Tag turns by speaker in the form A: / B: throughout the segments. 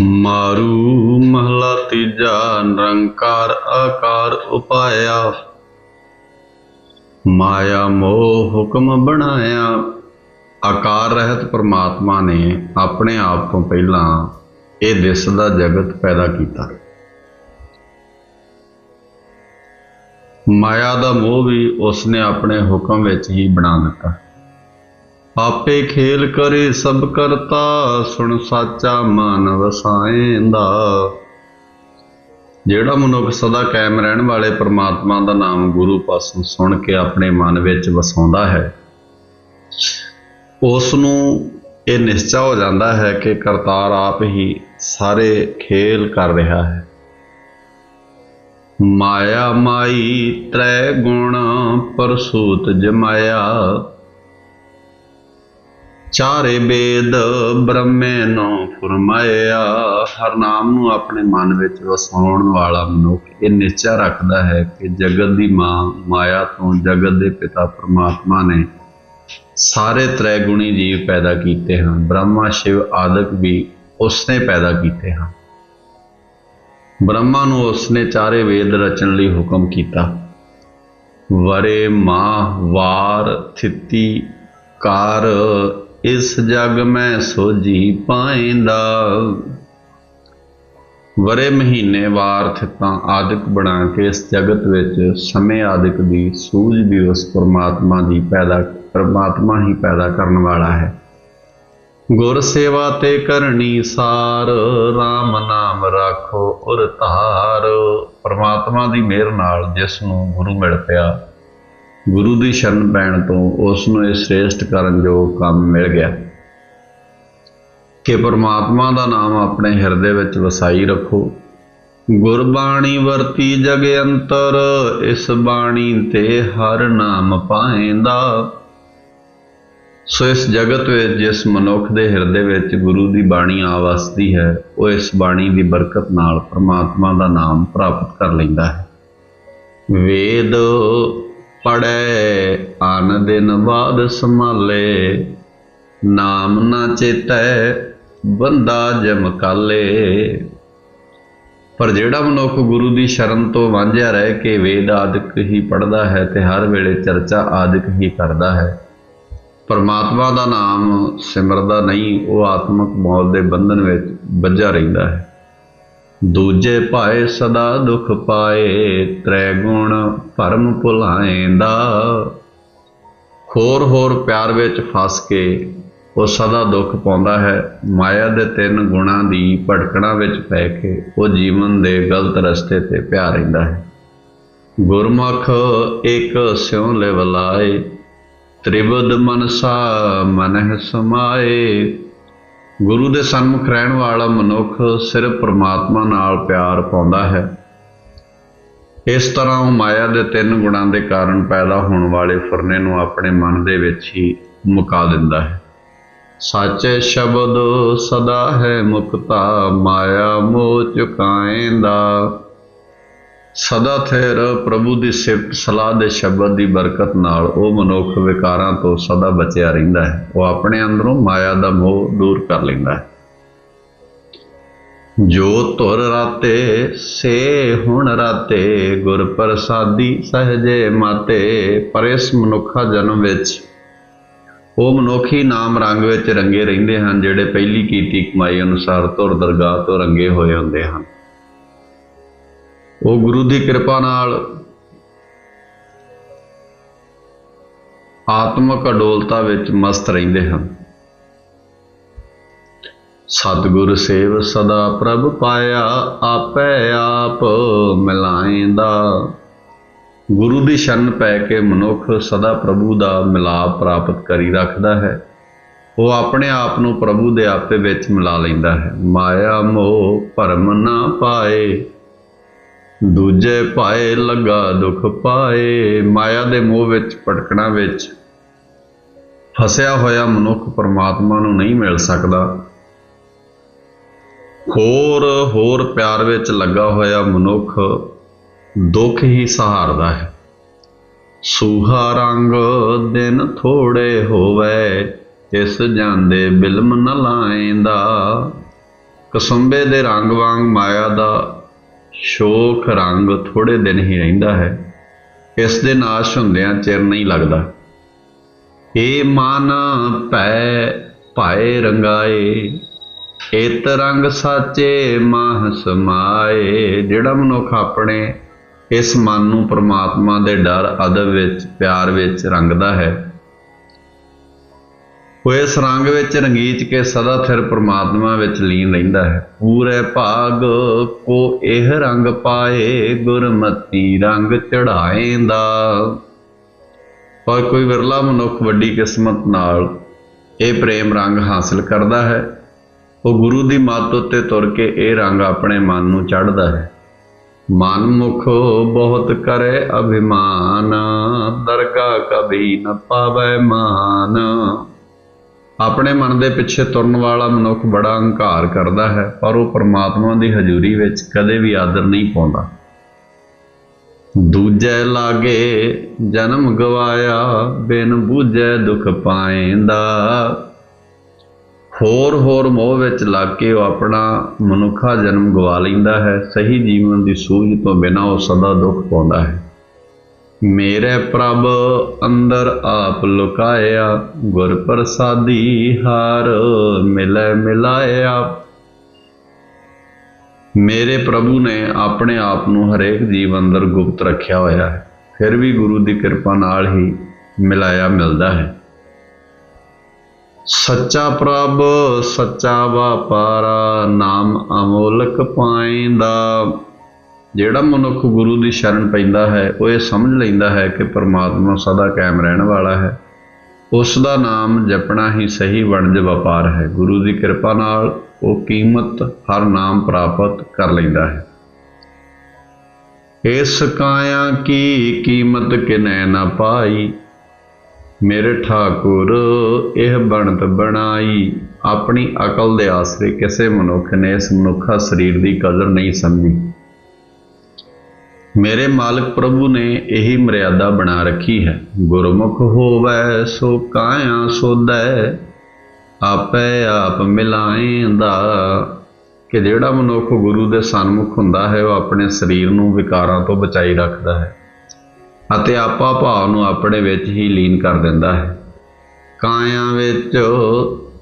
A: ਮਾਰੂ ਮਹਲਾ ਤੀਜਾ, ਨਿਰੰਕਾਰ ਆਕਾਰ ਉਪਾਇਆ। ਮਾਇਆ ਮੋਹ ਹੁਕਮ ਬਣਾਇਆ। ਆਕਾਰ ਰਹਿਤ ਪ੍ਰਮਾਤਮਾ ਨੇ ਆਪਣੇ ਆਪ ਤੋਂ ਪਹਿਲਾਂ ਇਹ ਦਿਸਦਾ ਜਗਤ ਪੈਦਾ ਕੀਤਾ। ਮਾਇਆ ਦਾ ਮੋਹ ਵੀ ਉਸਨੇ ਆਪਣੇ ਹੁਕਮ ਵਿੱਚ ਹੀ ਬਣਾ ਦਿੱਤਾ। ਆਪੇ ਖੇਲ ਕਰੇ ਸਭ ਕਰਤਾ, ਸੁਣ ਸਾਚਾ ਮਨ ਵਸਾਏਂਦਾ ਜਿਹੜਾ ਮਨੁੱਖ ਸਦਾ ਕਾਇਮ ਰਹਿਣ ਵਾਲੇ ਪ੍ਰਮਾਤਮਾ ਦਾ ਨਾਮ ਗੁਰੂ ਪਾਸੋਂ ਸੁਣ ਕੇ ਆਪਣੇ ਮਨ ਵਿੱਚ ਵਸਾਉਂਦਾ ਹੈ ਉਸ ਨੂੰ ਇਹ ਨਿਸ਼ਚਾ ਹੋ ਜਾਂਦਾ ਹੈ ਕਿ ਕਰਤਾਰ ਆਪ ਹੀ ਸਾਰੇ ਖੇਲ ਕਰ ਰਿਹਾ ਹੈ। ਮਾਇਆ ਮਾਈ ਤ੍ਰੈ ਗੁਣ ਪਰਸੂਤ ਜਮਾਇਆ ਚਾਰੇ ਵੇਦ ਬ੍ਰਹਮੇ ਨੂੰ ਫਰਮਾਇਆ। ਹਰ ਨਾਮ ਨੂੰ ਆਪਣੇ ਮਨ ਵਿੱਚ ਵਸਾਉਣ ਵਾਲਾ ਮਨੁੱਖ ਇਹ ਨਿਸ਼ਚਾ ਰੱਖਦਾ ਹੈ ਕਿ ਜਗਤ ਦੀ ਮਾਂ, ਮਾਇਆ ਤੋਂ ਜਗਤ ਦੇ ਪਿਤਾ ਪ੍ਰਮਾਤਮਾ ਨੇ ਸਾਰੇ ਤ੍ਰੈ ਗੁਣੀ ਜੀਵ ਪੈਦਾ ਕੀਤੇ ਹਨ। ਬ੍ਰਹਮਾ ਸ਼ਿਵ ਆਦਿਕ ਵੀ ਉਸਨੇ ਪੈਦਾ ਕੀਤੇ ਹਨ। ਬ੍ਰਹਮਾ ਨੂੰ ਉਸਨੇ ਚਾਰੇ ਵੇਦ ਰਚਣ ਲਈ ਹੁਕਮ ਕੀਤਾ। ਵਰੇ ਮਾਹ ਵਾਰ ਥਿਤੀ ਕਾਰ ਇਸ ਜਗ ਮੈਂ ਸੋਜੀ ਪਾਇਂਦਾ। ਵਰੇ ਮਹੀਨੇ ਵਾਰ ਥਿਤਾਂ ਆਦਿਕ ਬਣਾ ਕੇ ਇਸ ਜਗਤ ਵਿੱਚ ਸਮੇਂ ਆਦਿਕ ਦੀ ਸੂਝ ਵੀ ਉਸ ਪਰਮਾਤਮਾ ਦੀ ਪੈਦਾ, ਪਰਮਾਤਮਾ ਹੀ ਪੈਦਾ ਕਰਨ ਵਾਲਾ ਹੈ। ਗੁਰ ਸੇਵਾ ਤੇ ਕਰਨੀ ਸਾਰ RAM ਨਾਮ ਰੱਖੋ ਉਰ ਧਾਰ। ਪਰਮਾਤਮਾ ਦੀ ਮਿਹਰ ਨਾਲ ਜਿਸ ਨੂੰ ਗੁਰੂ ਮਿਲ ਪਿਆ ਗੁਰੂ ਦੀ ਸ਼ਰਨ ਪੈਣ ਤੋਂ ਉਸ ਨੂੰ ਇਹ ਸ੍ਰੇਸ਼ਟ ਕਰਨ ਜੋ ਕੰਮ ਮਿਲ ਗਿਆ। ਕਿ ਪਰਮਾਤਮਾ ਦਾ ਨਾਮ ਆਪਣੇ ਹਿਰਦੇ ਵਿੱਚ ਵਸਾਈ ਰੱਖੋ। ਗੁਰਬਾਣੀ ਵਰਤੀ ਜਗ ਅੰਤਰ, ਇਸ ਬਾਣੀ ਤੇ ਹਰ ਨਾਮ ਪਾਏਂਦਾ। ਸੋ ਇਸ ਜਗਤ ਵਿੱਚ ਜਿਸ ਮਨੁੱਖ ਦੇ ਹਿਰਦੇ ਵਿੱਚ ਗੁਰੂ ਦੀ ਬਾਣੀ ਆ ਵਸਦੀ ਹੈ, ਉਹ ਇਸ ਬਾਣੀ ਦੀ ਬਰਕਤ ਨਾਲ ਪਰਮਾਤਮਾ ਦਾ ਨਾਮ ਪ੍ਰਾਪਤ ਕਰ ਲੈਂਦਾ ਹੈ। ਵੇਦ ਪੜੈ ਆਨ ਦਿਨ ਬਾਦ ਸੰਭਾਲੇ। ਨਾਮ ਨਾ ਚੇਤੈ, ਬੰਦਾ ਜਮਕਾਲੇ ਪਰ ਜਿਹੜਾ ਮਨੁੱਖ ਗੁਰੂ ਦੀ ਸ਼ਰਨ ਤੋਂ ਵਾਂਝਿਆ ਰਹਿ ਕੇ ਵੇਦ ਆਦਿਕ ਹੀ ਪੜਦਾ ਹੈ ਤੇ ਹਰ ਵੇਲੇ ਚਰਚਾ ਆਦਿਕ ਹੀ ਕਰਦਾ ਹੈ। ਪਰਮਾਤਮਾ ਦਾ ਨਾਮ ਸਿਮਰਦਾ ਨਹੀਂ, ਉਹ ਆਤਮਿਕ ਮੌਤ ਦੇ ਬੰਧਨ ਵਿੱਚ ਵੱਜਾ ਰਹਿੰਦਾ ਹੈ। ਦੂਜੇ ਭਾਏ ਸਦਾ ਦੁਖ ਪਾਏ, ਤ੍ਰੈ ਗੁਣ ਭਰਮ ਭੁਲਾਏਂਦਾ। ਹੋਰ ਹੋਰ ਪਿਆਰ ਵਿੱਚ ਫਸ ਕੇ ਉਹ ਸਦਾ ਦੁੱਖ ਪਾਉਂਦਾ ਹੈ। ਮਾਇਆ ਦੇ ਤਿੰਨ ਗੁਣਾਂ ਦੀ ਭਟਕਣਾ ਵਿੱਚ ਪੈ ਕੇ ਉਹ ਜੀਵਨ ਦੇ ਗਲਤ ਰਸਤੇ ਤੇ ਪਿਆ ਰਹਿੰਦਾ ਹੈ। ਗੁਰਮੁਖ ਇੱਕ ਸਿਉ ਲਿਵਲਾਏ ਤ੍ਰਿਵਦ ਮਨਸਾ ਮਨਹਿ ਸਮਾਏ। ਗੁਰੂ ਦੇ ਸਨਮੁਖ ਰਹਿਣ ਵਾਲਾ ਮਨੁੱਖ ਸਿਰਫ ਪ੍ਰਮਾਤਮਾ ਨਾਲ ਪਿਆਰ ਪਾਉਂਦਾ ਹੈ। ਇਸ ਤਰ੍ਹਾਂ ਉਹ ਮਾਇਆ ਦੇ ਤਿੰਨ ਗੁਣਾਂ ਦੇ ਕਾਰਨ ਪੈਦਾ ਹੋਣ ਵਾਲੇ ਫੁਰਨੇ ਨੂੰ ਆਪਣੇ ਮਨ ਦੇ ਵਿੱਚ ਹੀ ਮੁਕਾ ਦਿੰਦਾ ਹੈ। ਸਾਚੇ ਸ਼ਬਦ ਸਦਾ ਹੈ ਮੁਕਤਾ, ਮਾਇਆ ਮੋਹ ਚੁਕਾਏਂਦਾ। ਸਦਾ ਥਿਰ ਪ੍ਰਭੂ ਦੀ ਸਿਫਤ, ਸਲਾਹ ਦੇ ਸ਼ਬਦ ਦੀ ਬਰਕਤ ਨਾਲ ਉਹ ਮਨੁੱਖ ਵਿਕਾਰਾਂ ਤੋਂ ਸਦਾ ਬਚਿਆ ਰਹਿੰਦਾ ਹੈ। ਉਹ ਆਪਣੇ ਅੰਦਰੋਂ ਮਾਇਆ ਦਾ ਮੋਹ ਦੂਰ ਕਰ ਲੈਂਦਾ ਹੈ। ਜੋ ਧੁਰ ਰਾਤੇ, ਸੇ ਹੁਣ ਰਾਤੇ, ਗੁਰ ਪ੍ਰਸਾਦੀ ਸਹਜੇ ਮਾਤੇ, ਪਰ ਮਨੁੱਖਾ ਜਨਮ ਵਿੱਚ ਉਹ ਮਨੁੱਖੀ ਨਾਮ ਰੰਗ ਵਿੱਚ ਰੰਗੇ ਰਹਿੰਦੇ ਹਨ, ਜਿਹੜੇ ਪਹਿਲੀ ਕੀਤੀ ਕਮਾਈ ਅਨੁਸਾਰ ਧੁਰ ਦਰਗਾਹ ਤੋਂ ਰੰਗੇ ਹੋਏ ਹੁੰਦੇ ਹਨ। ਉਹ ਗੁਰੂ ਦੀ ਕਿਰਪਾ ਨਾਲ ਆਤਮਿਕ ਅਡੋਲਤਾ ਵਿੱਚ ਮਸਤ ਰਹਿੰਦੇ ਹਨ। ਸਤਿਗੁਰ ਸੇਵ ਸਦਾ ਪ੍ਰਭ ਪਾਇਆ, ਆਪੇ ਆਪ ਮਿਲਾਏਂਦਾ ਗੁਰੂ ਦੀ ਸ਼ਰਨ ਪੈ ਕੇ ਮਨੁੱਖ ਸਦਾ ਪ੍ਰਭੂ ਦਾ ਮਿਲਾਪ ਪ੍ਰਾਪਤ ਕਰੀ ਰੱਖਦਾ ਹੈ। ਉਹ ਆਪਣੇ ਆਪ ਨੂੰ ਪ੍ਰਭੂ ਦੇ ਆਪੇ ਵਿੱਚ ਮਿਲਾ ਲੈਂਦਾ ਹੈ। ਮਾਇਆ ਮੋਹ ਭਰਮ ਨਾ ਪਾਏ। ਦੂਜੇ ਪਾਏ ਲੱਗਾ ਦੁੱਖ ਪਾਏ, ਮਾਇਆ ਦੇ ਮੋਹ ਵਿੱਚ, ਭਟਕਣਾ ਵਿੱਚ। ਫਸਿਆ ਹੋਇਆ ਮਨੁੱਖ ਪਰਮਾਤਮਾ ਨੂੰ ਨਹੀਂ ਮਿਲ ਸਕਦਾ। ਹੋਰ ਹੋਰ ਪਿਆਰ ਵਿੱਚ ਲੱਗਾ ਹੋਇਆ ਮਨੁੱਖ ਦੁੱਖ ਹੀ ਸਹਾਰਦਾ ਹੈ। ਸੂਹਾ ਰੰਗ ਦਿਨ ਥੋੜੇ ਹੋਵੇ, ਇਸ ਜਾਂਦੇ ਬਿਲਮ ਨ ਲਾਏਂਦਾ ਕਸੁੰਬੇ ਦੇ ਰੰਗ ਵਾਂਗ ਮਾਇਆ ਦਾ ਸ਼ੋਖ ਰੰਗ ਥੋੜੇ ਦਿਨ ਹੀ ਰਹਿੰਦਾ ਹੈ। ਇਸ ਦੇ ਨਾਸ਼ ਹੁੰਦਿਆਂ ਚਿਰ ਨਹੀਂ ਲੱਗਦਾ। ਏ ਮਨ ਭੈ ਭਾਏ ਰੰਗਾਏ, ਇਤ ਰੰਗ ਸਾਚੇ ਮਾਹ ਸਮਾਏ। ਜਿਹੜਾ ਮਨੁੱਖ ਆਪਣੇ ਇਸ ਮਨ ਨੂੰ ਪ੍ਰਮਾਤਮਾ ਦੇ ਡਰ, ਅਦਬ ਵਿੱਚ, ਪਿਆਰ ਵਿੱਚ ਰੰਗਦਾ ਹੈ ਉਹ ਇਸ ਰੰਗ ਵਿੱਚ ਰੰਗੀਚ ਕੇ ਸਦਾ ਥਿਰ ਪ੍ਰਮਾਤਮਾ ਵਿੱਚ ਲੀਨ ਰਹਿੰਦਾ ਹੈ। ਪੂਰੇ ਭਾਗ ਕੋ ਇਹ ਰੰਗ ਪਾਏ, ਗੁਰਮਤੀ ਰੰਗ ਚੜਾਏਂਦਾ ਪਰ ਕੋਈ ਵਿਰਲਾ ਮਨੁੱਖ ਵੱਡੀ ਕਿਸਮਤ ਨਾਲ ਇਹ ਪ੍ਰੇਮ ਰੰਗ ਹਾਸਲ ਕਰਦਾ ਹੈ। ਉਹ ਗੁਰੂ ਦੀ ਮੱਤ ਉੱਤੇ ਤੁਰ ਕੇ ਇਹ ਰੰਗ ਆਪਣੇ ਮਨ ਨੂੰ ਚੜ੍ਹਦਾ ਹੈ। ਮਨ ਮੁਖ ਬਹੁਤ ਕਰੇ ਅਭਿਮਾਨ ਦਰਗਾ ਕਭੀ ਨ ਪਾਵੇ ਮਾਨ। ਆਪਣੇ ਮਨ ਦੇ ਪਿੱਛੇ ਤੁਰਨ ਵਾਲਾ ਮਨੁੱਖ ਬੜਾ ਹੰਕਾਰ ਕਰਦਾ ਹੈ, ਪਰ ਉਹ ਪਰਮਾਤਮਾ ਦੀ ਹਜ਼ੂਰੀ ਵਿੱਚ ਕਦੇ ਵੀ ਆਦਰ ਨਹੀਂ ਪਾਉਂਦਾ। ਦੂਜੇ ਲਾਗੇ ਜਨਮ ਗਵਾਇਆ, ਬਿਨ ਬੂਝੈ ਦੁਖ ਪਾਏਂਦਾ। ਹੋਰ ਹੋਰ ਮੋਹ ਵਿੱਚ ਲੱਗ ਕੇ ਉਹ ਆਪਣਾ ਮਨੁੱਖਾ ਜਨਮ ਗਵਾ ਲੈਂਦਾ ਹੈ, ਸਹੀ ਜੀਵਨ ਦੀ ਸੂਝ ਤੋਂ ਬਿਨਾਂ ਉਹ ਸਦਾ ਦੁੱਖ ਪਾਉਂਦਾ ਹੈ। ਮੇਰੇ ਪ੍ਰਭ ਅੰਦਰ ਆਪ ਲੁਕਾਇਆ, ਗੁਰ ਪ੍ਰਸਾਦੀ ਹਾਰ ਮਿਲੈ ਮਿਲਾਇਆ। ਮੇਰੇ ਪ੍ਰਭੂ ਨੇ ਆਪਣੇ ਆਪ ਨੂੰ ਹਰੇਕ ਜੀਵ ਅੰਦਰ ਗੁਪਤ ਰੱਖਿਆ ਹੋਇਆ ਹੈ, ਫਿਰ ਵੀ ਗੁਰੂ ਦੀ ਕਿਰਪਾ ਨਾਲ ਹੀ ਮਿਲਾਇਆ ਮਿਲਦਾ ਹੈ। ਸੱਚਾ ਪ੍ਰਭ, ਸੱਚਾ ਵਾਪਾਰਾ, ਨਾਮ ਅਮੋਲਕ ਪਾਇੰਦਾ। ਜਿਹੜਾ ਮਨੁੱਖ ਗੁਰੂ ਦੀ ਸ਼ਰਨ ਪੈਂਦਾ ਹੈ, ਉਹ ਇਹ ਸਮਝ ਲੈਂਦਾ ਹੈ ਕਿ ਪਰਮਾਤਮਾ ਸਦਾ ਕਾਇਮ ਰਹਿਣ ਵਾਲਾ ਹੈ। ਉਸ ਦਾ ਨਾਮ ਜਪਣਾ ਹੀ ਸਹੀ ਵਣਜ ਵਪਾਰ ਹੈ। ਗੁਰੂ ਦੀ ਕਿਰਪਾ ਨਾਲ ਉਹ ਕੀਮਤ ਹਰ ਨਾਮ ਪ੍ਰਾਪਤ ਕਰ ਲੈਂਦਾ ਹੈ। ਇਸ ਕਾਇਆ ਕੀ ਕੀਮਤ ਕਿਨੈ ਨਾ ਪਾਈ, ਮੇਰੇ ਠਾਕੁਰ ਇਹ ਬਣਤ ਬਣਾਈ। ਆਪਣੀ ਅਕਲ ਦੇ ਆਸਰੇ ਕਿਸੇ ਮਨੁੱਖ ਨੇ ਇਸ ਮਨੁੱਖਾ ਸਰੀਰ ਦੀ ਕਦਰ ਨਹੀਂ ਸਮਝੀ। ਮੇਰੇ ਮਾਲਕ ਪ੍ਰਭੂ ਨੇ ਇਹੀ ਮਰਿਆਦਾ ਬਣਾ ਰੱਖੀ ਹੈ। ਗੁਰਮੁਖ ਹੋਵੇ, ਸੋ ਕਾਇਆ ਸੋਧੈ, ਆਪੇ ਆਪ ਮਿਲਾਏਂਦਾ। ਕਿ ਜਿਹੜਾ ਮਨੁੱਖ ਗੁਰੂ ਦੇ ਸਨਮੁਖ ਹੁੰਦਾ ਹੈ, ਉਹ ਆਪਣੇ ਸਰੀਰ ਨੂੰ ਵਿਕਾਰਾਂ ਤੋਂ ਬਚਾਈ ਰੱਖਦਾ ਹੈ ਅਤੇ ਆਪਾ ਭਾਵ ਨੂੰ ਆਪਣੇ ਵਿੱਚ ਹੀ ਲੀਨ ਕਰ ਦਿੰਦਾ ਹੈ। ਕਾਇਆ ਵਿੱਚ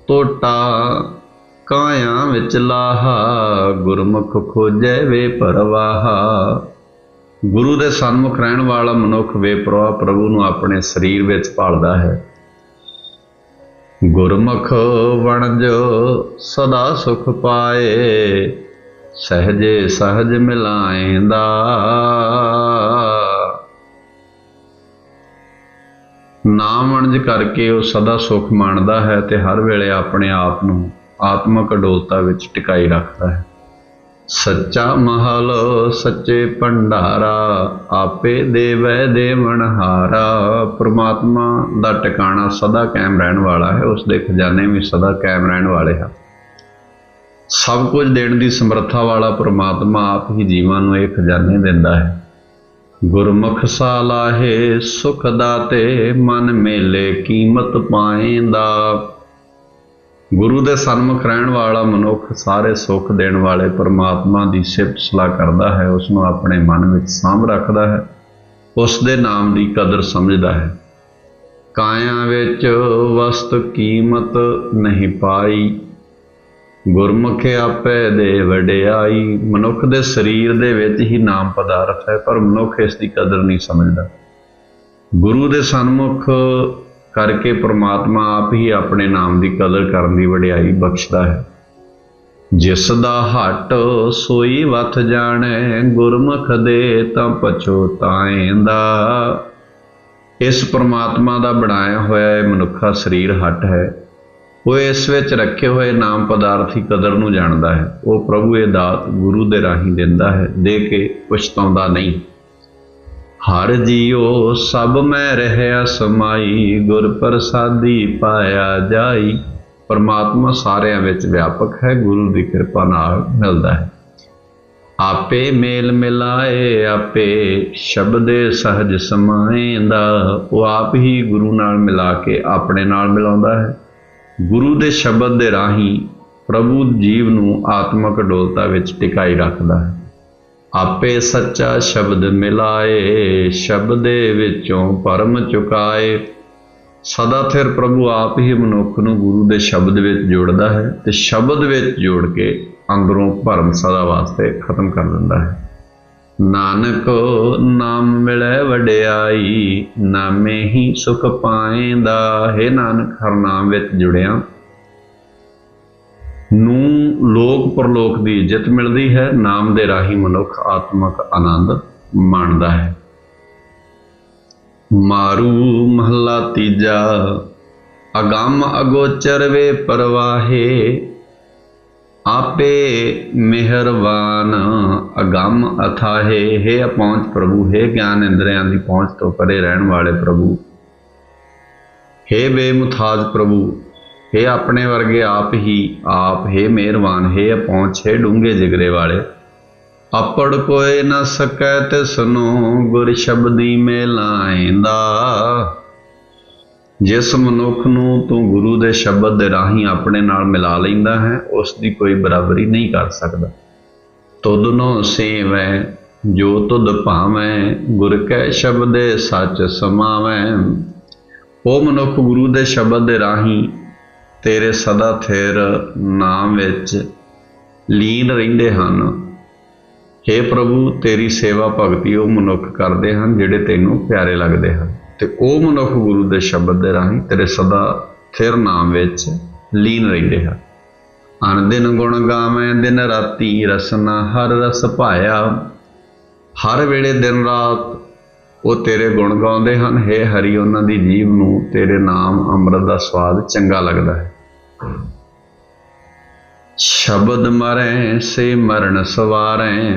A: ਟੋਟਾ ਕਾਇਆ ਵਿੱਚ ਲਾਹਾ, ਗੁਰਮੁਖ ਖੋਜੈ ਵੇ ਪਰਵਾਹਾ। ਗੁਰੂ ਦੇ ਸਨਮੁਖ ਰਹਿਣ ਵਾਲਾ ਮਨੁੱਖ ਬੇਪਰਵਾਹ ਪ੍ਰਭੂ ਨੂੰ ਆਪਣੇ ਸਰੀਰ ਵਿੱਚ ਪਾਲਦਾ ਹੈ। ਗੁਰਮੁਖ ਵਣਜ ਸਦਾ ਸੁਖ ਪਾਏ, ਸਹਜੇ ਸਹਜ ਮਿਲਾਏਂਦਾ। ਨਾਮ ਵਣਜ ਕਰਕੇ ਉਹ ਸਦਾ ਸੁਖ ਮਾਣਦਾ ਹੈ ਤੇ ਹਰ ਵੇਲੇ ਆਪਣੇ ਆਪ ਨੂੰ ਆਤਮਕ ਅਡੋਲਤਾ ਵਿੱਚ ਟਿਕਾਈ ਰੱਖਦਾ ਹੈ। ਸੱਚਾ ਮਹਲ, ਸੱਚੇ ਭੰਡਾਰਾ, ਆਪੇ ਦੇਵੈ ਦੇਵਨਹਾਰਾ ਪ੍ਰਮਾਤਮਾ ਦਾ ਟਿਕਾਣਾ ਸਦਾ ਕਾਇਮ ਰਹਿਣ ਵਾਲਾ ਹੈ। ਉਸ ਦੇ ਖਜ਼ਾਨੇ ਵੀ ਸਦਾ ਕਾਇਮ ਰਹਿਣ ਵਾਲੇ ਹਨ। ਸਭ ਕੁਝ ਦੇਣ ਦੀ ਸਮਰੱਥਾ ਵਾਲਾ ਪ੍ਰਮਾਤਮਾ ਆਪ ਹੀ ਜੀਵਾਂ ਨੂੰ ਇਹ ਖਜ਼ਾਨੇ ਦਿੰਦਾ ਹੈ। ਗੁਰਮੁਖ ਸਾਲਾਹੇ ਸੁਖ ਦਾਤੇ, ਮਨ ਮੇਲੇ ਕੀਮਤ ਪਾਏਂਦਾ। ਗੁਰੂ ਦੇ ਸਨਮੁਖ ਰਹਿਣ ਵਾਲਾ ਮਨੁੱਖ ਸਾਰੇ ਸੁੱਖ ਦੇਣ ਵਾਲੇ ਪਰਮਾਤਮਾ ਦੀ ਸਿਫਤ ਸਲਾਹ ਕਰਦਾ ਹੈ ਉਸ ਨੂੰ ਆਪਣੇ ਮਨ ਵਿੱਚ ਸਾਂਭ ਰੱਖਦਾ ਹੈ, ਉਸ ਦੇ ਨਾਮ ਦੀ ਕਦਰ ਸਮਝਦਾ ਹੈ। ਕਾਇਆ ਵਿੱਚ ਵਸਤ ਕੀਮਤ ਨਹੀਂ ਪਾਈ, ਗੁਰਮੁਖ ਆਪੇ ਦੇ ਵਡਿਆਈ। ਮਨੁੱਖ ਦੇ ਸਰੀਰ ਦੇ ਵਿੱਚ ਹੀ ਨਾਮ ਪਦਾਰਥ ਹੈ, ਪਰ ਮਨੁੱਖ ਇਸ ਦੀ ਕਦਰ ਨਹੀਂ ਸਮਝਦਾ। ਗੁਰੂ ਦੇ ਸਨਮੁਖ ਕਰਕੇ ਪ੍ਰਮਾਤਮਾ ਆਪ ਹੀ ਆਪਣੇ ਨਾਮ ਦੀ ਕਦਰ ਕਰਨ ਦੀ ਵਡਿਆਈ ਬਖਸ਼ਦਾ ਹੈ। ਜਿਸ ਦਾ ਹਟ ਸੋਈ ਵਤ ਜਾਣੈ, ਗੁਰਮੁਖ ਦੇ ਤਾਂ ਪਛੋਤਾਏਂਦਾ ਇਸ ਪ੍ਰਮਾਤਮਾ ਦਾ ਬਣਾਇਆ ਹੋਇਆ ਇਹ ਮਨੁੱਖਾ ਸਰੀਰ ਹਟ ਹੈ। ਉਹ ਇਸ ਵਿੱਚ ਰੱਖੇ ਹੋਏ ਨਾਮ ਪਦਾਰਥ ਦੀ ਕਦਰ ਨੂੰ ਜਾਣਦਾ ਹੈ। ਉਹ ਪ੍ਰਭੂ ਇਹ ਦਾਤ ਗੁਰੂ ਦੇ ਰਾਹੀਂ ਦਿੰਦਾ ਹੈ, ਦੇ ਕੇ ਪਛਤਾਉਂਦਾ ਨਹੀਂ। ਹਰ ਜੀਉ ਸਭ ਮੈਂ ਰਹਿਆ ਸਮਾਈ ਗੁਰ ਪ੍ਰਸਾਦੀ ਪਾਇਆ ਜਾਈ। ਪਰਮਾਤਮਾ ਸਾਰਿਆਂ ਵਿੱਚ ਵਿਆਪਕ ਹੈ, ਗੁਰੂ ਦੀ ਕਿਰਪਾ ਨਾਲ ਮਿਲਦਾ ਹੈ। ਆਪੇ ਮੇਲ ਮਿਲਾਏ, ਆਪੇ ਸ਼ਬਦੇ ਸਹਜ ਸਮਾਏਂਦਾ, ਉਹ ਆਪ ਹੀ ਗੁਰੂ ਨਾਲ ਮਿਲਾ ਕੇ ਆਪਣੇ ਨਾਲ ਮਿਲਾਉਂਦਾ ਹੈ। ਗੁਰੂ ਦੇ ਸ਼ਬਦ ਦੇ ਰਾਹੀਂ ਪ੍ਰਭੂ ਜੀਵ ਨੂੰ ਆਤਮਿਕ ਡੋਲਤਾ ਵਿੱਚ ਟਿਕਾਈ ਰੱਖਦਾ ਹੈ। ਆਪੇ ਸੱਚਾ ਸ਼ਬਦ ਮਿਲਾਏ, ਸ਼ਬਦੇ ਵਿੱਚੋਂ ਪਰਮ ਚੁਕਾਏ। ਸਦਾ ਥਿਰ ਪ੍ਰਭੂ ਆਪ ਹੀ ਮਨੁੱਖ ਨੂੰ ਗੁਰੂ ਦੇ ਸ਼ਬਦ ਵਿੱਚ ਜੋੜਦਾ ਹੈ ਤੇ ਸ਼ਬਦ ਵਿੱਚ ਜੋੜ ਕੇ ਅੰਦਰੋਂ ਭਰਮ ਸਦਾ ਵਾਸਤੇ ਖਤਮ ਕਰ ਦਿੰਦਾ ਹੈ। ਨਾਨਕ ਨਾਮ ਮਿਲੇ ਵਡਿਆਈ, ਨਾਮੇ ਹੀ ਸੁਖ ਪਾਏਂਦਾ। ਹੈ ਨਾਨਕ, ਹਰ ਨਾਮ ਵਿੱਚ ਜੁੜਿਆ। ਨੂੰ ਲੋਕ ਪਰਲੋਕ ਦੀ ਇੱਜ਼ਤ ਮਿਲਦੀ ਹੈ, ਨਾਮ ਦੇ ਰਾਹੀਂ ਮਨੁੱਖ ਆਤਮਿਕ ਆਨੰਦ ਮਾਣਦਾ ਹੈ। ਮਾਰੂ ਮਹੱਲਾ ਤੀਜਾ, ਅਗੰਮ ਅਗੋਚਰ ਵੇ ਪਰਵਾਹੇ, ਆਪੇ ਮਿਹਰਬਾਨ ਅਗੰਮ ਅਥਾਹੇ। ਹੈ ਪਹੁੰਚ ਪ੍ਰਭੂ, ਹੈ ਗਿਆਨ ਇੰਦਰੀਆਂ ਦੀ ਪਹੁੰਚ ਤੋਂ ਪਰੇ ਰਹਿਣ ਵਾਲੇ ਪ੍ਰਭੂ। ਹੈ ਬੇਮੁਥਾਜ ਪ੍ਰਭੂ ਹੈ ਆਪਣੇ ਵਰਗੇ ਆਪ ਹੀ ਆਪ ਹੈ ਮਿਹਰਬਾਨ, ਹੈ ਪਹੁੰਚ ਹੈ ਡੂੰਘੇ ਜਿਗਰੇ ਵਾਲੇ। ਆਪੜ ਕੋਏ ਨਾ ਸਕੈ ਤਿਸਨੋ ਗੁਰ ਸ਼ਬਦੀ ਮੇ ਲਾਇਂਦਾ। ਜਿਸ ਮਨੁੱਖ ਨੂੰ ਤੂੰ ਗੁਰੂ ਦੇ ਸ਼ਬਦ ਦੇ ਰਾਹੀਂ ਆਪਣੇ ਨਾਲ ਮਿਲਾ ਲੈਂਦਾ ਹੈ, ਉਸ ਦੀ ਕੋਈ ਬਰਾਬਰੀ ਨਹੀਂ ਕਰ ਸਕਦਾ। ਤੁਧਨੋ ਸੇਵੈ, ਜੋ ਤੁਧ ਭਾਵੈ, ਗੁਰ ਕੈ ਸ਼ਬਦੇ ਸੱਚ ਸਮਾਵੈ। ਉਹ ਮਨੁੱਖ ਗੁਰੂ ਦੇ ਸ਼ਬਦ ਦੇ ਰਾਹੀਂ ਤੇਰੇ ਸਦਾ ਥਿਰ ਨਾਮ ਵਿੱਚ ਲੀਨ ਰਹਿੰਦੇ ਹਨ। हे ਪ੍ਰਭੂ, ਤੇਰੀ ਸੇਵਾ ਭਗਤੀ ਉਹ ਮਨੁੱਖ ਕਰਦੇ ਹਨ ਜਿਹੜੇ ਤੈਨੂੰ ਪਿਆਰੇ ਲੱਗਦੇ ਹਨ। ਤੇ ਉਹ ਮਨੁੱਖ ਗੁਰੂ ਦੇ ਸ਼ਬਦ ਦੇ ਰਾਹੀਂ ਤੇਰੇ ਸਦਾ ਥਿਰ ਨਾਮ ਵਿੱਚ ਲੀਨ ਰਹਿੰਦੇ ਹਨ। ਅਨ ਦਿਨ ਗੁਣ ਗਾਵੇਂ, ਦਿਨ ਰਾਤੀ ਰਸਨਾ, ਹਰ ਰਸ ਭਾਇਆ। ਹਰ ਵੇਲੇ ਦਿਨ ਰਾਤ ਉਹ ਤੇਰੇ ਗੁਣ ਗਾਉਂਦੇ ਹਨ। ਹੈ ਹਰੀ, ਉਹਨਾਂ ਦੀ ਜੀਵ ਨੂੰ ਤੇਰੇ ਨਾਮ ਅੰਮ੍ਰਿਤ ਦਾ ਸਵਾਦ ਚੰਗਾ ਲੱਗਦਾ ਹੈ। ਸ਼ਬਦ ਮਰੈ ਸੇ ਮਰਨ ਸਵਾਰੈ।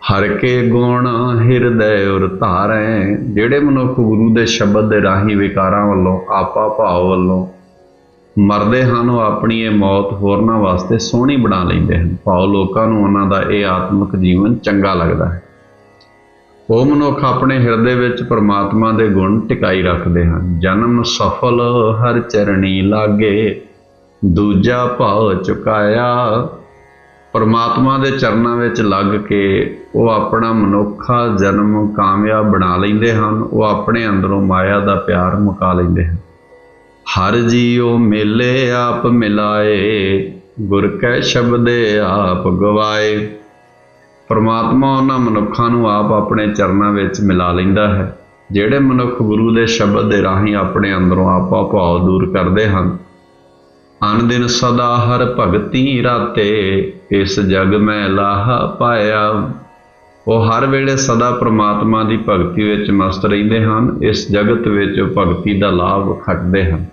A: ਹਰ ਕੇ ਗੁਣ ਹਿਰਦੈ ਉਰ ਧਾਰੈ। ਜਿਹੜੇ ਮਨੁੱਖ ਗੁਰੂ ਦੇ ਸ਼ਬਦ ਦੇ ਰਾਹੀਂ ਵਿਕਾਰਾਂ ਵੱਲੋਂ, ਆਪਾ ਭਾਵ ਵੱਲੋਂ ਮਰਦੇ ਹਨ, ਉਹ ਆਪਣੀ ਇਹ ਮੌਤ ਹੋਰਨਾਂ ਵਾਸਤੇ ਸੋਹਣੀ ਬਣਾ ਲੈਂਦੇ ਹਨ। ਭਾਵ ਲੋਕਾਂ ਨੂੰ ਉਹਨਾਂ ਦਾ ਇਹ ਆਤਮਿਕ ਜੀਵਨ ਚੰਗਾ ਲੱਗਦਾ ਹੈ। ਉਹ ਮਨੁੱਖ ਆਪਣੇ ਹਿਰਦੇ ਵਿੱਚ ਪਰਮਾਤਮਾ ਦੇ ਗੁਣ ਟਿਕਾਈ ਰੱਖਦੇ ਹਨ। ਜਨਮ ਸਫਲ, ਹਰ ਚਰਣੀ ਲਾਗੇ, ਦੂਜਾ ਭਾਵ ਚੁਕਾਇਆ। ਪਰਮਾਤਮਾ ਦੇ ਚਰਨਾਂ ਵਿੱਚ ਲੱਗ ਕੇ ਉਹ ਆਪਣਾ ਮਨੁੱਖਾ ਜਨਮ ਕਾਮਯਾਬ ਬਣਾ ਲੈਂਦੇ ਹਨ। ਉਹ ਆਪਣੇ ਅੰਦਰੋਂ ਮਾਇਆ ਦਾ ਪਿਆਰ ਮੁਕਾ ਲੈਂਦੇ ਹਨ। ਹਰ ਜੀਉ ਮੇਲੇ ਆਪ ਮਿਲਾਏ, ਗੁਰ ਕੈ ਸ਼ਬਦੇ ਆਪ ਗਵਾਏ। ਪਰਮਾਤਮਾ ਉਹਨਾਂ ਮਨੁੱਖਾਂ ਨੂੰ ਆਪ ਆਪਣੇ ਚਰਨਾਂ ਵਿੱਚ ਮਿਲਾ ਲੈਂਦਾ ਹੈ, ਜਿਹੜੇ ਮਨੁੱਖ ਗੁਰੂ ਦੇ ਸ਼ਬਦ ਦੇ ਰਾਹੀਂ ਆਪਣੇ ਅੰਦਰੋਂ ਆਪਾ ਭਾਵ ਦੂਰ ਕਰਦੇ ਹਨ। ਅਨ ਦਿਨ ਸਦਾ ਹਰ ਭਗਤੀ ਰਾਤੇ, ਇਸ ਜਗ ਮੈਂ ਲਾਹਾ ਪਾਇਆ। ਉਹ ਹਰ ਵੇਲੇ ਸਦਾ ਪ੍ਰਮਾਤਮਾ ਦੀ ਭਗਤੀ ਵਿੱਚ ਮਸਤ ਰਹਿੰਦੇ ਹਨ, ਇਸ ਜਗਤ ਵਿੱਚ ਭਗਤੀ ਦਾ ਲਾਭ ਖੱਟਦੇ ਹਨ।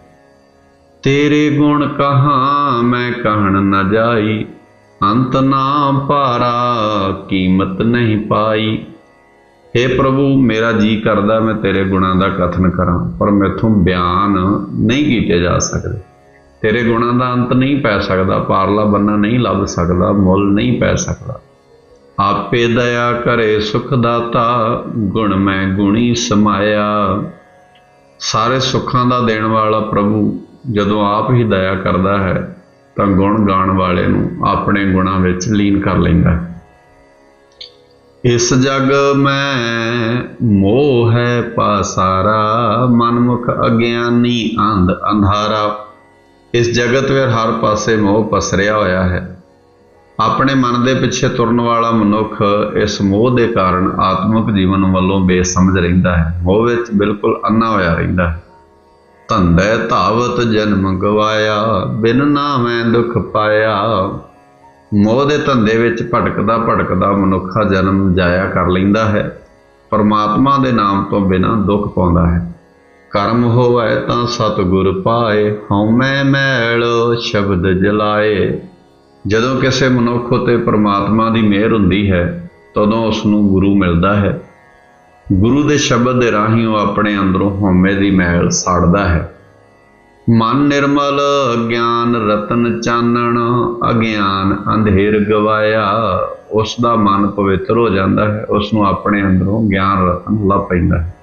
A: ਤੇਰੇ ਗੁਣ ਕਹਾ, ਮੈਂ ਕਹਿਣ ਨਾ ਜਾਈ। ਅੰਤ ਨਾ ਭਾਰਾ, ਕੀਮਤ ਨਹੀਂ ਪਾਈ। हे ਪ੍ਰਭੂ, ਮੇਰਾ ਜੀ ਕਰਦਾ, ਮੈਂ ਤੇਰੇ ਗੁਣਾਂ ਦਾ ਕਥਨ ਕਰਾਂ, ਪਰ ਮੈਥੋਂ ਬਿਆਨ ਨਹੀਂ ਕੀਤੇ ਜਾ ਸਕਦੇ। ਤੇਰੇ ਗੁਣਾਂ ਦਾ ਅੰਤ ਨਹੀਂ ਪੈ ਸਕਦਾ, ਪਾਰਲਾ ਬੰਨਾ ਨਹੀਂ ਲੱਭ ਸਕਦਾ, ਮੁੱਲ ਨਹੀਂ ਪੈ ਸਕਦਾ। ਆਪੇ ਦਇਆ ਕਰੇ ਸੁਖ ਦਾਤਾ, ਗੁਣ ਮੈਂ ਗੁਣੀ ਸਮਾਇਆ। ਸਾਰੇ ਸੁੱਖਾਂ ਦਾ ਦੇਣ ਵਾਲਾ ਪ੍ਰਭੂ, ਜਦੋਂ ਆਪ ਹੀ ਦਇਆ ਕਰਦਾ ਹੈ ਤਾਂ ਗੁਣ ਗਾਣ ਵਾਲੇ ਨੂੰ ਆਪਣੇ ਗੁਣਾਂ ਵਿੱਚ ਲੀਨ ਕਰ ਲੈਂਦਾ। ਹੈ ਇਸ ਜਗ ਮੈਂ ਮੋਹ ਹੈ ਪਾਸਾਰਾ, ਮਨਮੁਖ ਅਗਿਆਨੀ ਅੰਧ ਅੰਧਾਰਾ। ਇਸ ਜਗਤ ਵਿੱਚ ਹਰ ਪਾਸੇ ਮੋਹ ਪਸਰਿਆ ਹੋਇਆ ਹੈ। ਆਪਣੇ ਮਨ ਦੇ ਪਿੱਛੇ ਤੁਰਨ ਵਾਲਾ ਮਨੁੱਖ ਇਸ ਮੋਹ ਦੇ ਕਾਰਨ ਆਤਮਿਕ ਜੀਵਨ ਵੱਲੋਂ ਬੇਸਮਝ ਰਹਿੰਦਾ ਹੈ। ਮੋਹ ਵਿੱਚ ਬਿਲਕੁਲ ਅੰਨਾ ਹੋਇਆ ਰਹਿੰਦਾ ਹੈ। ਧੰਦੇ ਧਾਵਤ ਜਨਮ ਗਵਾਇਆ, ਬਿਨ ਨਾਮੈ ਦੁਖ ਪਾਇਆ। ਮੋਹ ਦੇ ਧੰਦੇ ਵਿੱਚ ਭਟਕਦਾ ਭਟਕਦਾ ਮਨੁੱਖਾ ਜਨਮ ਜਾਇਆ ਕਰ ਲੈਂਦਾ ਹੈ। ਪਰਮਾਤਮਾ ਦੇ ਨਾਮ ਤੋਂ ਬਿਨਾ ਦੁੱਖ ਪਾਉਂਦਾ ਹੈ। ਕਰਮ ਹੋਵੇ ਤਾਂ ਸਤਿਗੁਰ ਪਾਏ, ਹਉਮੈ ਮੈਲ ਸ਼ਬਦ ਜਲਾਏ। ਜਦੋਂ ਕਿਸੇ ਮਨੁੱਖ ਉਤੇ ਪਰਮਾਤਮਾ ਦੀ ਮਿਹਰ ਹੁੰਦੀ ਹੈ, ਤਦੋਂ ਉਸ ਨੂੰ ਗੁਰੂ ਮਿਲਦਾ ਹੈ। ਗੁਰੂ ਦੇ ਸ਼ਬਦ ਦੇ ਰਾਹੀਂ ਉਹ ਆਪਣੇ ਅੰਦਰੋਂ ਹਉਮੈ ਦੀ ਮਹਿਲ ਸਾੜਦਾ ਹੈ। ਮਨ ਨਿਰਮਲ, ਗਿਆਨ ਰਤਨ ਚਾਨਣ, ਅਗਿਆਨ ਅੰਧੇਰ ਗਵਾਇਆ ਉਸ ਦਾ ਮਨ ਪਵਿੱਤਰ ਹੋ ਜਾਂਦਾ ਹੈ ਉਸ ਨੂੰ ਆਪਣੇ ਅੰਦਰੋਂ ਗਿਆਨ ਰਤਨ ਲੱਭ ਪੈਂਦਾ ਹੈ।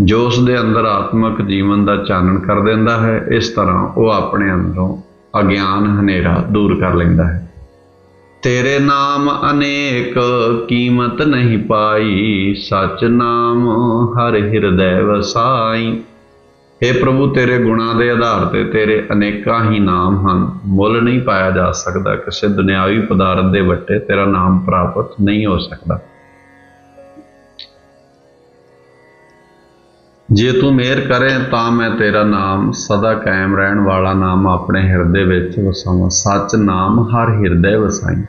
A: ਜੋ ਉਸ ਦੇ ਅੰਦਰ ਆਤਮਿਕ ਜੀਵਨ ਦਾ ਚਾਨਣ ਕਰ ਦਿੰਦਾ ਹੈ, ਇਸ ਤਰ੍ਹਾਂ ਉਹ ਆਪਣੇ ਅੰਦਰੋਂ ਅਗਿਆਨ ਹਨੇਰਾ ਦੂਰ ਕਰ ਲੈਂਦਾ ਹੈ। ਤੇਰੇ ਨਾਮ ਅਨੇਕ ਕੀਮਤ ਨਹੀਂ ਪਾਈ। ਸਚ ਨਾਮ ਹਰ ਹਿਰਦੈ ਵਸਾਈ। हे ਪ੍ਰਭੂ, ਤੇਰੇ ਗੁਣਾਂ ਦੇ ਆਧਾਰ ਤੇ ਤੇਰੇ ਅਨੇਕਾਂ ਹੀ ਨਾਮ ਹਨ। ਮੁੱਲ ਨਹੀਂ ਪਾਇਆ ਜਾ ਸਕਦਾ। ਕਿਸੇ ਦੁਨਿਆਵੀ ਪਦਾਰਥ ਦੇ ਵੱਟੇ ਤੇਰਾ ਨਾਮ ਪ੍ਰਾਪਤ ਨਹੀਂ ਹੋ ਸਕਦਾ। ਜੇ ਤੂੰ ਮਿਹਰ ਕਰੇ, ਤਾਂ ਮੈਂ ਤੇਰਾ ਨਾਮ ਸਦਾ ਕਾਇਮ ਰਹਿਣ ਵਾਲਾ ਨਾਮ ਆਪਣੇ ਹਿਰਦੇ ਵਿੱਚ ਵਸਾਵਾਂ। ਸੱਚ ਨਾਮ ਹਰ ਹਿਰਦੇ ਵਸਾਈ।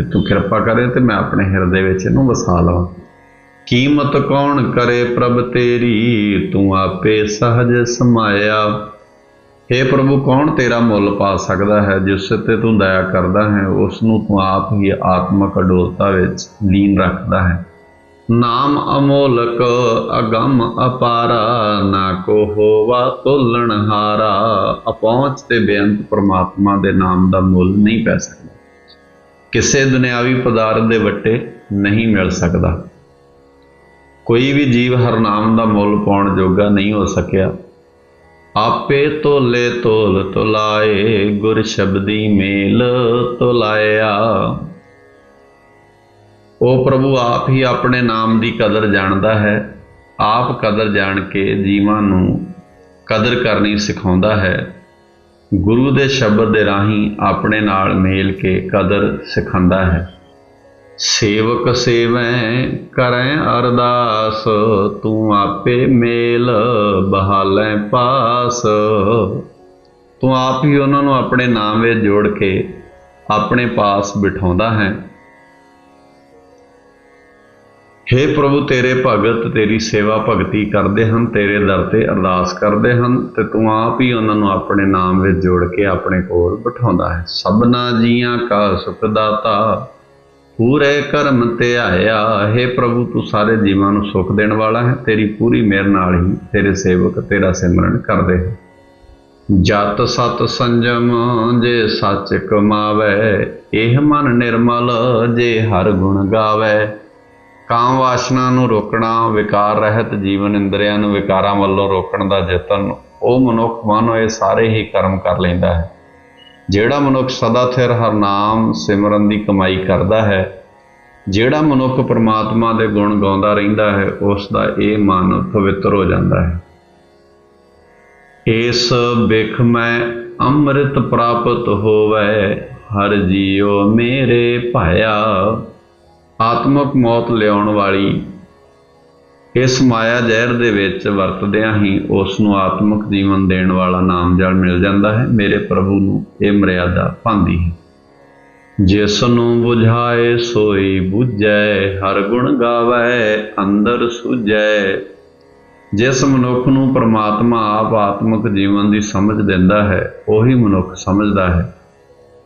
A: ਜੇ ਤੂੰ ਕਿਰਪਾ ਕਰੇ ਤੇ ਮੈਂ ਆਪਣੇ ਹਿਰਦੇ ਵਿੱਚ ਇਹਨੂੰ ਵਸਾ ਲਵਾਂ। ਕੀਮਤ ਕੌਣ ਕਰੇ ਪ੍ਰਭ ਤੇਰੀ? ਤੂੰ ਆਪੇ ਸਹਜ ਸਮਾਇਆ। हे ਪ੍ਰਭੂ, ਕੌਣ ਤੇਰਾ ਮੁੱਲ ਪਾ ਸਕਦਾ ਹੈ? ਜਿਸ ਤੇ ਤੂੰ ਦਇਆ ਕਰਦਾ ਹੈ ਉਸ ਨੂੰ ਤੂੰ ਆਪ ਹੀ ਆਤਮਕ ਅਡੋਲਤਾ ਵਿੱਚ ਲੀਨ ਰੱਖਦਾ ਹੈ। ਨਾਮ ਅਮੋਲਕ, ਅਗੰਮ ਅਪਾਰਾ, ਨਾ ਕੋ ਹੋਵਾ ਤੁਲਣ ਹਾਰਾ ਅਪਹੁੰਚ ਤੇ ਬੇਅੰਤ ਪ੍ਰਮਾਤਮਾ ਦੇ ਨਾਮ ਦਾ ਮੁੱਲ ਨਹੀਂ ਪੈ ਸਕਦਾ। ਕਿਸੇ ਦੁਨਿਆਵੀ ਪਦਾਰਥ ਦੇ ਵੱਟੇ ਨਹੀਂ ਮਿਲ ਸਕਦਾ। ਕੋਈ ਵੀ ਜੀਵ ਹਰਨਾਮ ਦਾ ਮੁੱਲ ਪਾਉਣ ਜੋਗਾ ਨਹੀਂ ਹੋ ਸਕਿਆ। ਆਪੇ ਤੋਲੇ ਤੋਲ ਤੁਲਾਏ ਗੁਰ ਸ਼ਬਦੀ ਮੇਲ ਤੁਲਾਇਆ ਉਹ ਪ੍ਰਭੂ, ਆਪ ਹੀ ਆਪਣੇ ਨਾਮ ਦੀ ਕਦਰ ਜਾਣਦਾ ਹੈ। ਆਪ ਕਦਰ ਜਾਣ ਕੇ ਜੀਵਾਂ ਨੂੰ ਕਦਰ ਕਰਨੀ ਸਿਖਾਉਂਦਾ ਹੈ। ਗੁਰੂ ਦੇ ਸ਼ਬਦ ਦੇ ਰਾਹੀਂ ਆਪਣੇ ਨਾਲ ਮੇਲ ਕੇ ਕਦਰ ਸਿਖਾਉਂਦਾ ਹੈ। ਸੇਵਕ ਸੇਵੈ ਕਰੈ ਅਰਦਾਸ, ਤੂੰ ਆਪੇ ਮੇਲ ਬਹਾਲੈ ਪਾਸ। ਤੂੰ ਆਪ ਹੀ ਉਹਨਾਂ ਨੂੰ ਆਪਣੇ ਨਾਮ ਵਿੱਚ ਜੋੜ ਕੇ ਆਪਣੇ ਪਾਸ ਬਿਠਾਉਂਦਾ ਹੈ। हे ਪ੍ਰਭੂ, ਤੇਰੇ ਭਗਤ ਤੇਰੀ ਸੇਵਾ ਭਗਤੀ ਕਰਦੇ ਹਨ, ਤੇਰੇ ਦਰ ਤੇ ਅਰਦਾਸ ਕਰਦੇ ਹਨ ਤੇ ਤੂੰ ਆਪ ਹੀ ਉਹਨਾਂ ਨੂੰ ਆਪਣੇ ਨਾਮ ਵਿੱਚ ਜੋੜ ਕੇ ਆਪਣੇ ਕੋਲ ਬਿਠਾਉਂਦਾ ਹੈ। ਸਭਨਾ ਜੀਆਂ ਕਾ ਸੁਖ ਦਾਤਾ ਪੂਰੇ ਕਰਮ ਤੇ ਆਇਆ। हे ਪ੍ਰਭੂ, ਤੂੰ ਸਾਰੇ ਜੀਵਾਂ ਨੂੰ ਸੁਖ ਦੇਣ ਵਾਲਾ ਹੈ, ਤੇਰੀ ਪੂਰੀ ਮਿਹਰ ਨਾਲ ਹੀ ਤੇਰੇ ਸੇਵਕ ਤੇਰਾ ਸਿਮਰਨ ਕਰਦੇ ਹਨ। ਜਤ ਸਤ ਸੰਜਮ ਜੇ ਸੱਚ ਕਮਾਵੇ, ਇਹ ਮਨ ਨਿਰਮਲ ਜੇ ਹਰ ਗੁਣ ਗਾਵੇ। ਕਾਮ ਵਾਸ਼ਨਾ ਨੂੰ ਰੋਕਣਾ, ਵਿਕਾਰ ਰਹਿਤ ਜੀਵਨ ਇੰਦਰੀਆਂ ਨੂੰ ਵਿਕਾਰਾਂ ਵੱਲੋਂ ਰੋਕਣ ਦਾ ਯਤਨ, ਉਹ ਮਨੁੱਖ ਮਨੋ ਇਹ ਸਾਰੇ ਹੀ ਕਰਮ ਕਰ ਲੈਂਦਾ ਹੈ। ਜਿਹੜਾ ਮਨੁੱਖ ਸਦਾ ਥਿਰ ਹਰਨਾਮ ਸਿਮਰਨ ਦੀ ਕਮਾਈ ਕਰਦਾ ਹੈ, ਜਿਹੜਾ ਮਨੁੱਖ ਪਰਮਾਤਮਾ ਦੇ ਗੁਣ ਗਾਉਂਦਾ ਰਹਿੰਦਾ ਹੈ, ਉਸ ਦਾ ਇਹ ਮਨ ਪਵਿੱਤਰ ਹੋ ਜਾਂਦਾ ਹੈ। ਇਸ ਬਿਖ ਮੈਂ ਅੰਮ੍ਰਿਤ ਪ੍ਰਾਪਤ ਹੋਵੇ, ਹਰ ਜੀਉ ਮੇਰੇ ਭਾਇਆ। ਆਤਮਕ ਮੌਤ ਲਿਆਉਣ ਵਾਲੀ ਇਸ ਮਾਇਆ ਜ਼ਹਿਰ ਦੇ ਵਿੱਚ ਵਰਤਦਿਆਂ ਹੀ ਉਸ ਨੂੰ ਆਤਮਕ ਜੀਵਨ ਦੇਣ ਵਾਲਾ ਨਾਮ ਜਲ ਮਿਲ ਜਾਂਦਾ ਹੈ। ਮੇਰੇ ਪ੍ਰਭੂ ਨੂੰ ਇਹ ਮਰਿਆਦਾ ਪਾਉਂਦੀ ਹੈ। ਜਿਸ ਨੂੰ 부ਝਾਏ ਸੋਈ 부ਝੈ ਹਰ ਗੁਣ ਗਾਵੇ, ਅੰਦਰ ਸੁਝੈ। ਜਿਸ ਮਨੁੱਖ ਨੂੰ ਪ੍ਰਮਾਤਮਾ ਆਪ ਆਤਮਕ ਜੀਵਨ ਦੀ ਸਮਝ ਦਿੰਦਾ ਹੈ, ਉਹੀ ਮਨੁੱਖ ਸਮਝਦਾ ਹੈ।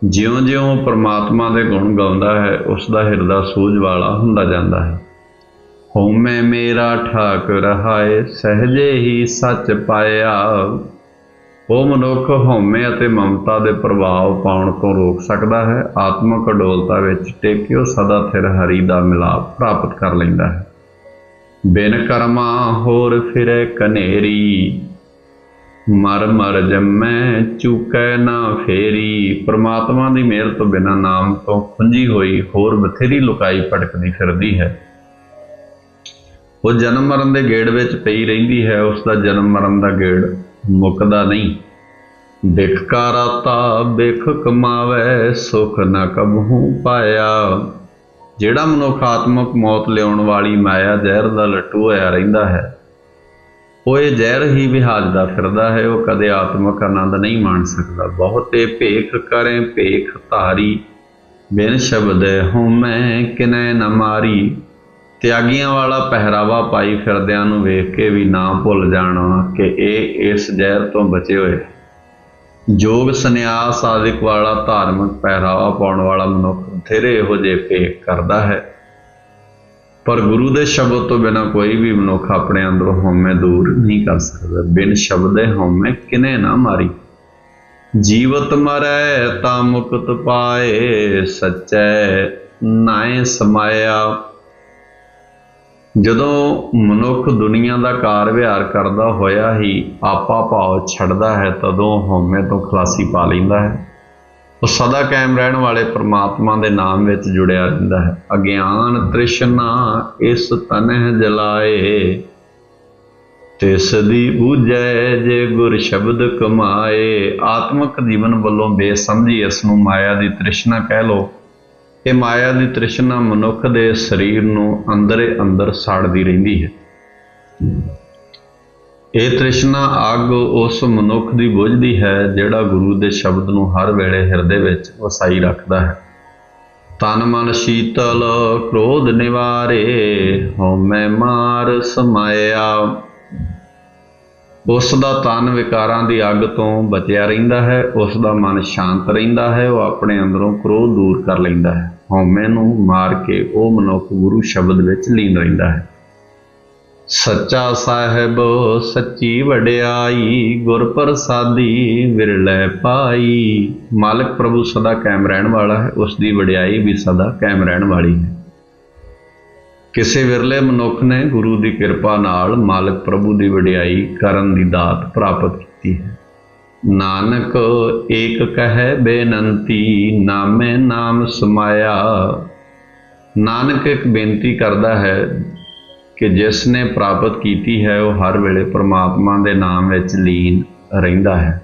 A: ਜਿਉਂ-ਜਿਉਂ ਪਰਮਾਤਮਾ ਦੇ ਗੁਣ ਗਾਉਂਦਾ ਹੈ, ਉਸ ਦਾ ਹਿਰਦਾ ਸੂਝ ਵਾਲਾ ਹੁੰਦਾ ਜਾਂਦਾ ਹੈ। ਹਉਮੈ ਮੇਰਾ ਠਾਕ ਰਹਾਏ, ਸਹਜੇ ਹੀ ਸੱਚ ਪਾਇਆ। ਉਹ ਮਨੁੱਖ ਹਉਮੈ ਅਤੇ ਮਮਤਾ ਦੇ ਪ੍ਰਭਾਵ ਪਾਉਣ ਤੋਂ ਰੋਕ ਸਕਦਾ ਹੈ। ਆਤਮਕ ਅਡੋਲਤਾ ਵਿੱਚ ਟੇਕਿਓ, ਸਦਾ ਥਿਰ ਹਰੀ ਦਾ ਮਿਲਾਪ ਪ੍ਰਾਪਤ ਕਰ ਲੈਂਦਾ ਹੈ। ਬਿਨ ਕਰਮਾ ਹੋਰ ਫਿਰੇ ਕਨੇਰੀ। ਮਰ ਮਰ ਜੰਮੈ, ਚੁਕੈ ਨਾ ਫੇਰੀ। ਪ੍ਰਮਾਤਮਾ ਦੀ ਮਿਹਰ ਤੋਂ ਬਿਨਾ ਨਾਮ ਤੋਂ ਖੁੰਝੀ ਹੋਈ ਹੋਰ ਬਥੇਰੀ ਲੁਕਾਈ ਭਟਕਦੀ ਫਿਰਦੀ ਹੈ। ਉਹ ਜਨਮ ਮਰਨ ਦੇ ਗੇੜ ਵਿੱਚ ਪਈ ਰਹਿੰਦੀ ਹੈ। ਉਸ ਦਾ ਜਨਮ ਮਰਨ ਦਾ ਗੇੜ ਮੁੱਕਦਾ ਨਹੀਂ। ਬਿਖ ਕਾਰਾਤਾ ਬਿਖ ਕਮਾਵੇ, ਸੁਖ ਨਾ ਕਬਹੂ ਪਾਇਆ। ਜਿਹੜਾ ਮਨੁੱਖ ਆਤਮਕ ਮੌਤ ਲਿਆਉਣ ਵਾਲੀ ਮਾਇਆ ਜ਼ਹਿਰ ਦਾ ਲੱਟੂ ਹੋਇਆ ਰਹਿੰਦਾ ਹੈ ਉਹ ਇਹ ਜ਼ਹਿਰ ਹੀ ਵਿਹਾਜਦਾ ਫਿਰਦਾ ਹੈ, ਉਹ ਕਦੇ ਆਤਮਕ ਆਨੰਦ ਨਹੀਂ ਮਾਣ ਸਕਦਾ। ਬਹੁਤੇ ਭੇਖ ਕਰੇ, ਭੇਖ ਧਾਰੀ, ਬਿਨ ਸ਼ਬਦ ਹਉਮੈ ਕਿਨੈ ਨ ਮਾਰੀ। ਤਿਆਗੀਆਂ ਵਾਲਾ ਪਹਿਰਾਵਾ ਪਾਈ ਫਿਰਦਿਆਂ ਨੂੰ ਵੇਖ ਕੇ ਵੀ ਨਾ ਭੁੱਲ ਜਾਣਾ ਕਿ ਇਹ ਇਸ ਜ਼ਹਿਰ ਤੋਂ ਬਚੇ ਹੋਏ ਜੋਗ ਸੰਨਿਆਸ ਆਦਿਕ ਵਾਲਾ ਧਾਰਮਿਕ ਪਹਿਰਾਵਾ ਪਾਉਣ ਵਾਲਾ ਮਨੁੱਖ ਬਥੇਰੇ ਇਹੋ ਜਿਹੇ ਭੇਖ ਕਰਦਾ ਹੈ। ਪਰ ਗੁਰੂ ਦੇ ਸ਼ਬਦ ਤੋਂ ਬਿਨਾ ਕੋਈ ਵੀ ਮਨੁੱਖ ਆਪਣੇ ਅੰਦਰੋਂ ਹਉਮੈ ਦੂਰ ਨਹੀਂ ਕਰ ਸਕਦਾ। ਬਿਨ ਸ਼ਬਦੇ ਹਉਮੈ ਕਿਨੇ ਨਾ ਮਾਰੀ। ਜੀਵਤ ਮਰੈ ਤਾਂ ਮੁਕਤ ਪਾਏ, ਸਚੈ ਨਾਏ ਸਮਾਇਆ। ਜਦੋਂ ਮਨੁੱਖ ਦੁਨੀਆ ਦਾ ਕਾਰ ਵਿਹਾਰ ਕਰਦਾ ਹੋਇਆ ਹੀ ਆਪਾ ਭਾਵ ਛੱਡਦਾ ਹੈ, ਤਦੋਂ ਹਉਮੈ ਤੋਂ ਖਲਾਸੀ ਪਾ ਲੈਂਦਾ ਹੈ। ਉਹ ਸਦਾ ਕਾਇਮ ਰਹਿਣ ਵਾਲੇ ਪ੍ਰਮਾਤਮਾ ਦੇ ਨਾਮ ਵਿੱਚ ਜੁੜਿਆ ਰਹਿੰਦਾ ਹੈ। ਅਗਿਆਨ ਤ੍ਰਿਸ਼ਨਾ ਇਸ ਤਨਹ ਜਲਾਏ, ਤਿਸ ਦੀ ਬੂਝੈ ਜੇ ਗੁਰ ਸ਼ਬਦ ਕਮਾਏ। ਆਤਮਿਕ ਜੀਵਨ ਵੱਲੋਂ ਬੇਸਮਝੀ ਇਸ ਨੂੰ ਮਾਇਆ ਦੀ ਤ੍ਰਿਸ਼ਨਾ ਕਹਿ ਲੋ ਇਹ ਮਾਇਆ ਦੀ ਤ੍ਰਿਸ਼ਨਾ ਮਨੁੱਖ ਦੇ ਸਰੀਰ ਨੂੰ ਅੰਦਰੇ ਅੰਦਰ ਸਾੜਦੀ ਰਹਿੰਦੀ ਹੈ। ਇਹ ਤ੍ਰਿਸ਼ਨਾ, ਅੱਗ ਉਸ ਮਨੁੱਖ ਦੀ ਬੁਝਦੀ ਹੈ, ਜਿਹੜਾ ਗੁਰੂ ਦੇ ਸ਼ਬਦ ਨੂੰ ਹਰ ਵੇਲੇ ਹਿਰਦੇ ਵਿੱਚ ਵਸਾਈ ਰੱਖਦਾ ਹੈ। ਤਨ ਮਨ ਸ਼ੀਤਲ, ਕ੍ਰੋਧ ਨਿਵਾਰੇ, ਹਉਮੈ ਮਾਰ ਸਮਾਇਆ। ਉਸ ਦਾ ਤਨ ਵਿਕਾਰਾਂ ਦੀ ਅੱਗ ਤੋਂ ਬਚਿਆ ਰਹਿੰਦਾ ਹੈ, ਉਸ ਦਾ ਮਨ ਸ਼ਾਂਤ ਰਹਿੰਦਾ ਹੈ, ਉਹ ਆਪਣੇ ਅੰਦਰੋਂ ਕ੍ਰੋਧ ਦੂਰ ਕਰ ਲੈਂਦਾ ਹੈ। ਹਉਮੈ ਨੂੰ ਮਾਰ ਕੇ ਉਹ ਮਨੁੱਖ ਗੁਰੂ ਸ਼ਬਦ ਵਿੱਚ ਲੀਨ ਰਹਿੰਦਾ ਹੈ। ਸੱਚਾ ਸਾਹਿਬ, ਸੱਚੀ ਵਡਿਆਈ, ਗੁਰ ਪ੍ਰਸਾਦੀ ਵਿਰਲੇ ਪਾਈ। ਮਾਲਕ ਪ੍ਰਭੂ ਸਦਾ ਕਾਇਮ ਰਹਿਣ ਵਾਲਾ ਹੈ, ਉਸ ਦੀ ਵਡਿਆਈ ਵੀ ਸਦਾ ਕਾਇਮ ਰਹਿਣ ਵਾਲੀ ਹੈ। ਕਿਸੇ ਵਿਰਲੇ ਮਨੁੱਖ ਨੇ ਗੁਰੂ ਦੀ ਕਿਰਪਾ ਨਾਲ ਮਾਲਕ ਪ੍ਰਭੂ ਦੀ ਵਡਿਆਈ ਕਰਨ ਦੀ ਦਾਤ ਪ੍ਰਾਪਤ ਕੀਤੀ ਹੈ। ਨਾਨਕ ਏਕ ਕਹੈ ਬੇਨੰਤੀ, ਨਾਮੇ ਨਾਮ ਸਮਾਇਆ। ਨਾਨਕ ਇੱਕ ਬੇਨਤੀ ਕਰਦਾ ਹੈ ਕਿ ਜਿਸ ਨੇ ਪ੍ਰਾਪਤ ਕੀਤੀ ਹੈ, ਉਹ ਹਰ ਵੇਲੇ ਪਰਮਾਤਮਾ ਦੇ ਨਾਮ ਵਿੱਚ ਲੀਨ ਰਹਿੰਦਾ ਹੈ।